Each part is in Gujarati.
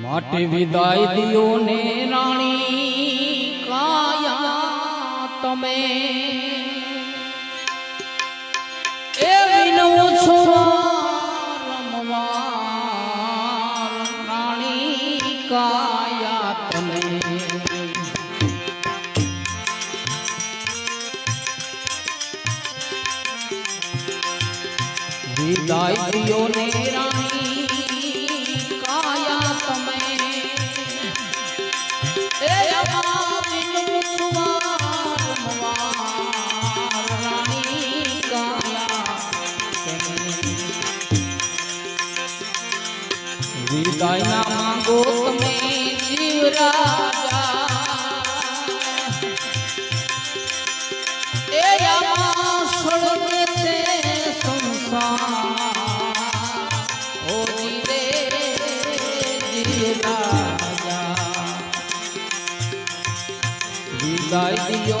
માટે વિદાય દિયો ને રાણી, કાયા તમે. એ વિનવું છું રાણી, કાયા તમે. વિદાય દિયો ને રાણી হৃদয় দিও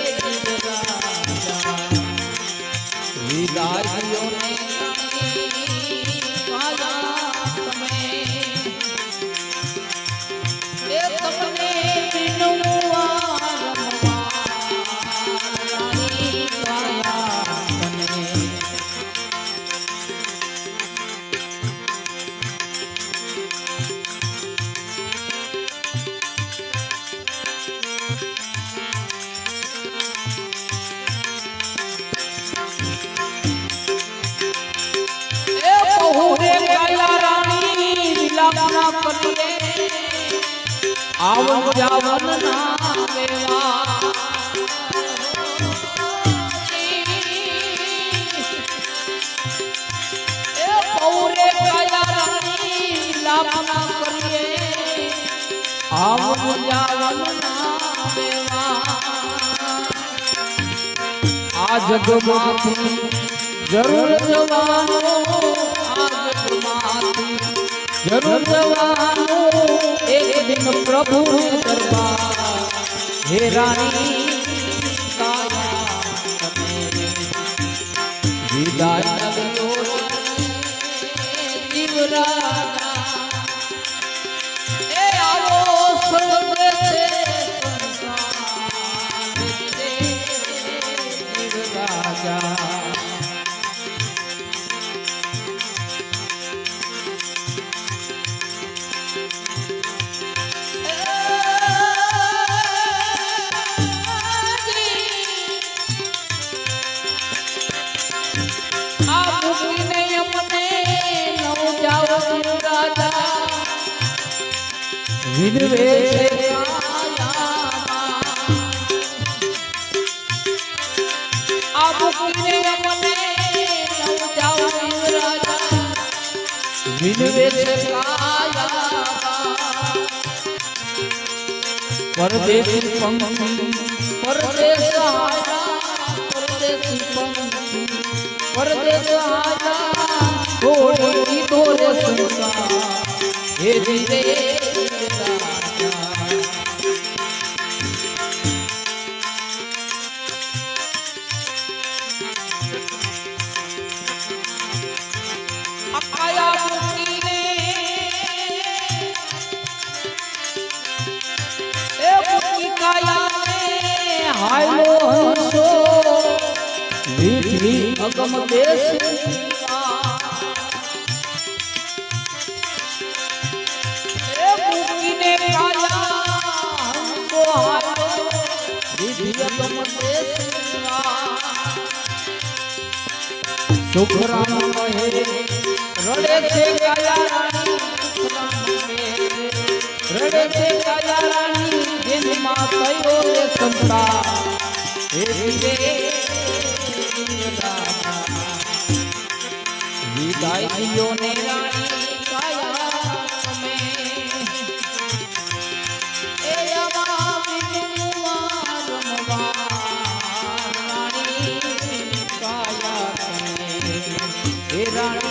આવન જાવન ના લેવા એ બહુરે કાયા રાણી વિલાપના કરીએ જરૂર જવાનો, આ જગમાંથી જરૂર જવાનો. દિન પ્રભુ દરબાર હે રાણી કાયા વિદાય परदेसी पंक्ति परदेस हारा परदेसी पंक्ति परदेस हारा गोड़ की तोरे संसार हे जीरे અગમ દેશ સુખરામ કહે રડે છે કાયા રડે છે કાયા રાણી, જેની કયો સંતા હે ધીરે દિયો ને રાણી રાણી